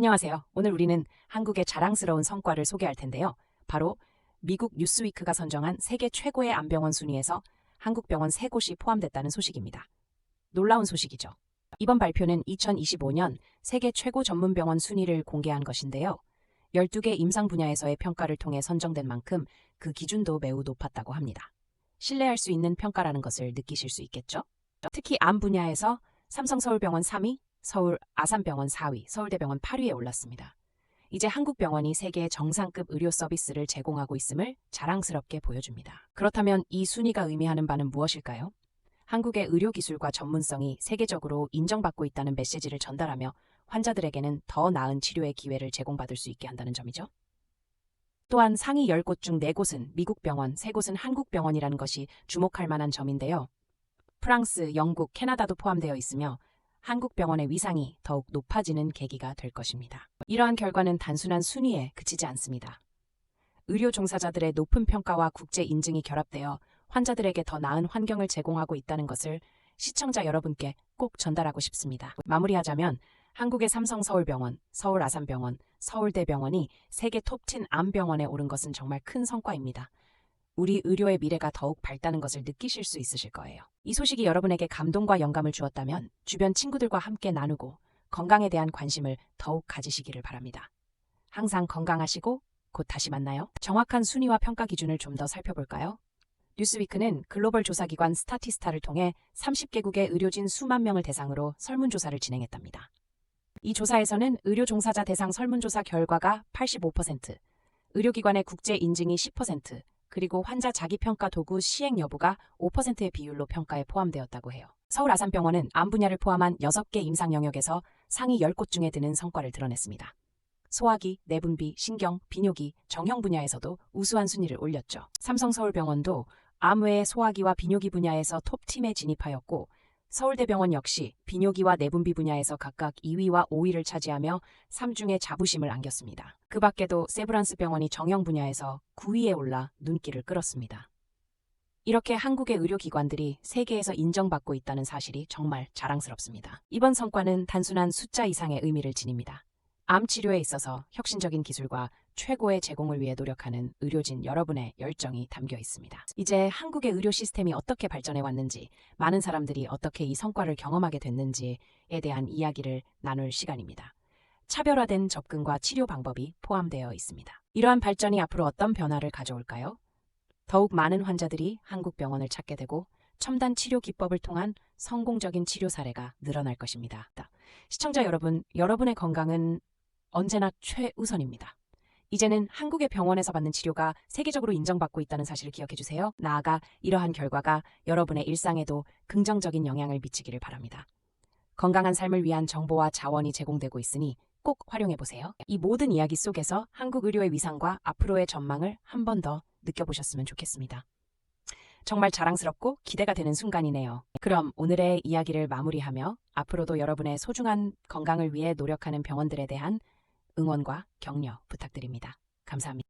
안녕하세요. 오늘 우리는 한국의 자랑스러운 성과를 소개할 텐데요. 바로 미국 뉴스위크가 선정한 세계 최고의 암병원 순위에서 한국 병원 3곳이 포함됐다는 소식입니다. 놀라운 소식이죠. 이번 발표는 2025년 세계 최고 전문 병원 순위를 공개한 것인데요. 12개 임상 분야에서의 평가를 통해 선정된 만큼 그 기준도 매우 높았다고 합니다. 신뢰할 수 있는 평가라는 것을 느끼실 수 있겠죠? 특히 암 분야에서 삼성서울병원 3위, 서울 아산병원 4위, 서울대병원 8위에 올랐습니다. 이제 한국 병원이 세계 정상급 의료 서비스를 제공하고 있음을 자랑스럽게 보여줍니다. 그렇다면 이 순위가 의미하는 바는 무엇일까요? 한국의 의료 기술과 전문성이 세계적으로 인정받고 있다는 메시지를 전달하며 환자들에게는 더 나은 치료의 기회를 제공받을 수 있게 한다는 점이죠. 또한 상위 10곳 중 4곳은 미국 병원, 3곳은 한국 병원이라는 것이 주목할 만한 점인데요. 프랑스, 영국, 캐나다도 포함되어 있으며 한국 병원의 위상이 더욱 높아지는 계기가 될 것입니다. 이러한 결과는 단순한 순위에 그치지 않습니다. 의료 종사자들의 높은 평가와 국제 인증이 결합되어 환자들에게 더 나은 환경을 제공하고 있다는 것을 시청자 여러분께 꼭 전달하고 싶습니다. 마무리하자면 한국의 삼성 서울병원, 서울 아산병원, 서울대병원이 세계 톱10 암병원에 오른 것은 정말 큰 성과입니다. 우리 의료의 미래가 더욱 밝다는 것을 느끼실 수 있으실 거예요. 이 소식이 여러분에게 감동과 영감을 주었다면 주변 친구들과 함께 나누고 건강에 대한 관심을 더욱 가지시기를 바랍니다. 항상 건강하시고 곧 다시 만나요. 정확한 순위와 평가 기준을 좀 더 살펴볼까요? 뉴스위크는 글로벌 조사기관 스타티스타를 통해 30개국의 의료진 수만 명을 대상으로 설문조사를 진행했답니다. 이 조사에서는 의료 종사자 대상 설문조사 결과가 85%, 의료기관의 국제 인증이 10%, 그리고 환자 자기평가 도구 시행 여부가 5%의 비율로 평가에 포함되었다고 해요. 서울 아산병원은 암 분야를 포함한 6개 임상 영역에서 상위 10곳 중에 드는 성과를 드러냈습니다. 소화기, 내분비, 신경, 비뇨기, 정형 분야에서도 우수한 순위를 올렸죠. 삼성서울병원도 암 외의 소화기와 비뇨기 분야에서 톱팀에 진입하였고 서울대병원 역시 비뇨기와 내분비 분야에서 각각 2위와 5위를 차지하며 3중의 자부심을 안겼습니다. 그 밖에도 세브란스 병원이 정형 분야에서 9위에 올라 눈길을 끌었습니다. 이렇게 한국의 의료기관들이 세계에서 인정받고 있다는 사실이 정말 자랑스럽습니다. 이번 성과는 단순한 숫자 이상의 의미를 지닙니다. 암 치료에 있어서 혁신적인 기술과 최고의 제공을 위해 노력하는 의료진 여러분의 열정이 담겨 있습니다. 이제 한국의 의료 시스템이 어떻게 발전해 왔는지, 많은 사람들이 어떻게 이 성과를 경험하게 됐는지에 대한 이야기를 나눌 시간입니다. 차별화된 접근과 치료 방법이 포함되어 있습니다. 이러한 발전이 앞으로 어떤 변화를 가져올까요? 더욱 많은 환자들이 한국 병원을 찾게 되고 첨단 치료 기법을 통한 성공적인 치료 사례가 늘어날 것입니다. 시청자 여러분, 여러분의 건강은 언제나 최우선입니다. 이제는 한국의 병원에서 받는 치료가 세계적으로 인정받고 있다는 사실을 기억해 주세요. 나아가 이러한 결과가 여러분의 일상에도 긍정적인 영향을 미치기를 바랍니다. 건강한 삶을 위한 정보와 자원이 제공되고 있으니 꼭 활용해 보세요. 이 모든 이야기 속에서 한국 의료의 위상과 앞으로의 전망을 한 번 더 느껴보셨으면 좋겠습니다. 정말 자랑스럽고 기대가 되는 순간이네요. 그럼 오늘의 이야기를 마무리하며 앞으로도 여러분의 소중한 건강을 위해 노력하는 병원들에 대한 응원과 격려 부탁드립니다. 감사합니다.